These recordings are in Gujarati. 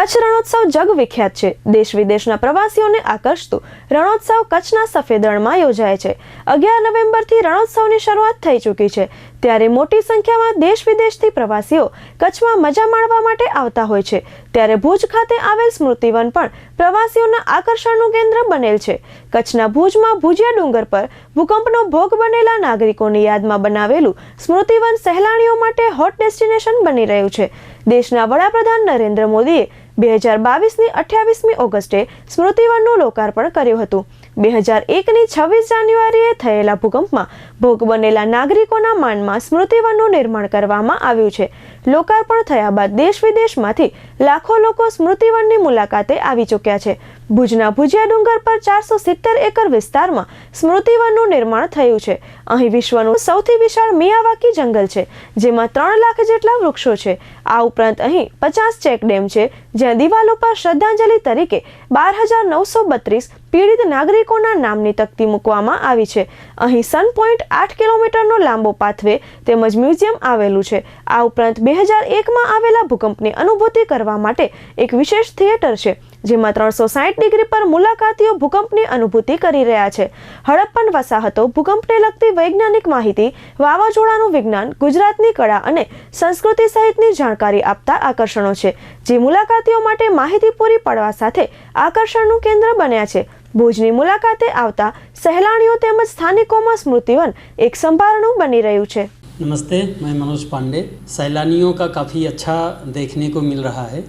કચ્છ રણોત્સવ જગ વિખ્યાત છે. દેશ વિદેશના પ્રવાસીઓને આકર્ષતું રણોત્સવ કચ્છના સફેદ રણમાં યોજાય છે. અગિયાર નવેમ્બરથી રણોત્સવની શરૂઆત થઈ ચૂકી છે. ત્યારે મોટી સંખ્યામાં દેશ વિદેશથી પ્રવાસીઓ કચ્છમાં મજા માણવા માટે આવતા હોય છે. ત્યારે ભુજ ખાતે આવેલ સ્મૃતિવન પણ પ્રવાસીઓના આકર્ષણનું કેન્દ્ર બનેલ છે. કચ્છના ભુજમાં ભુજિયા ડુંગર પર ભૂકંપનો ભોગ બનેલા નાગરિકોની યાદમાં બનાવેલું સ્મૃતિવન સહેલાણીઓ માટે હોટ ડેસ્ટિનેશન બની રહ્યું છે. દેશના વડાપ્રધાન નરેન્દ્ર મોદીએ બે હજાર બાવીસની અઠ્યાવીસમી ઓગસ્ટે સ્મૃતિવનનું લોકાર્પણ કર્યું હતું. બે હજાર એકની છવ્વીસ જાન્યુઆરીએ થયેલા ભૂકંપમાં ભોગ બનેલા નાગરિકોના માનમાં સ્મૃતિવનનું નિર્માણ કરવામાં આવ્યું છે. લોકાર્પણ થયા બાદ દેશ વિદેશમાંથી લાખો લોકો સ્મૃતિવનની મુલાકાતે આવી ચૂક્યા છે. ભુજના ભુજિયા ડુંગર પર ચારસો સિત્તેર એકર વિસ્તારમાં સ્મૃતિવનનું નિર્માણ થયું છે. અહીં વિશ્વનું સૌથી વિશાળ મિયાવાકી જંગલ છે, જેમાં ત્રણ લાખ જેટલા વૃક્ષો છે. આ ઉપરાંત અહીં પચાસ ચેક ડેમ છે, જ્યાં દિવાલો પર શ્રદ્ધાંજલિ તરીકે બાર હજાર નવસો બત્રીસ પીડિત નાગરિકોના નામની તકતી મૂકવામાં આવી છે. અહીં સન પોઈન્ટ આઠ કિલોમીટરનો લાંબો પાથવે તેમજ મ્યુઝિયમ આવેલું છે. આ ઉપરાંત બે હજાર એકમાં આવેલા ભૂકંપની અનુભૂતિ કરવા માટે એક વિશેષ થિયેટર છે. જેમાં ત્રણસો સાઠ ડિગ્રી પર મુલાકાતીઓ ભૂકંપની અનુભૂતિ કરી રહ્યા છે હડપ્પન વસાહતો ભૂકંપને લગતી વૈજ્ઞાનિક માહિતી વાવાઝોડાનું વિજ્ઞાન ગુજરાતની કળા અને સંસ્કૃતિ સહિતની જાણકારી આપતા આકર્ષણો છે જે મુલાકાતીઓ માટે માહિતી પૂરી પાડવા સાથે આકર્ષણનું કેન્દ્ર બન્યા છે ભુજની મુલાકાતે આવતા સહેલાણીઓ તેમજ સ્થાનિકોમાં સ્મૃતિવન એક સંભારણું બની રહ્યું છે नमस्ते मैं मनोज पांडे सैलानियों का काफ़ी अच्छा देखने को मिल रहा है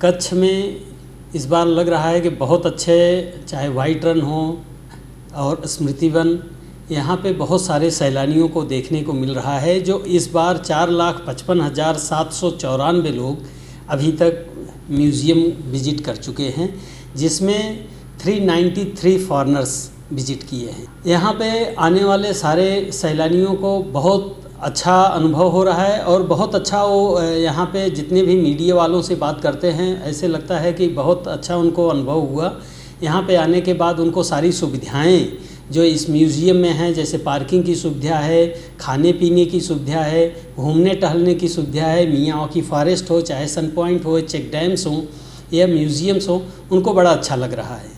कच्छ में इस बार लग रहा है कि बहुत अच्छे, चाहे वाइट रन हो और स्मृति वन, यहाँ पे बहुत सारे सैलानियों को देखने को मिल रहा है, जो इस बार चार लाख पचपन हज़ार सात सौ चौरानवे लोग अभी तक म्यूज़ियम विज़िट कर चुके हैं, जिसमें 393 फॉरनर्स विज़िट किए हैं। यहाँ पे आने वाले सारे सैलानियों को बहुत अच्छा अनुभव हो रहा है और बहुत अच्छा वो यहाँ पे जितने भी मीडिया वालों से बात करते हैं, ऐसे लगता है कि बहुत अच्छा उनको अनुभव हुआ। यहाँ पे आने के बाद उनको सारी सुविधाएँ जो इस म्यूज़ियम में हैं, जैसे पार्किंग की सुविधा है, खाने पीने की सुविधा है, घूमने टहलने की सुविधा है, मियाँ की फॉरेस्ट हो, चाहे सन पॉइंट हो चेक डैम्स हों या म्यूज़ियम्स हों, उनको बड़ा अच्छा लग रहा है।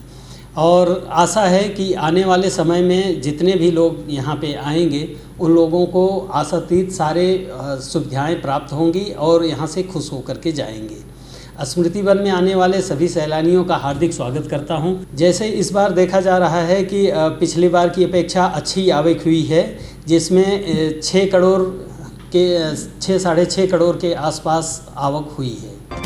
और आशा है कि आने वाले समय में जितने भी लोग यहाँ पे आएँगे, उन लोगों को आशातीत सारे सुविधाएँ प्राप्त होंगी और यहाँ से खुश होकर के जाएँगे। स्मृति वन में आने वाले सभी सैलानियों का हार्दिक स्वागत करता हूँ। जैसे इस बार देखा जा रहा है कि पिछली बार की अपेक्षा अच्छी आवक हुई है, जिसमें छः करोड़ के छः साढ़े छः करोड़ के आसपास आवक हुई है।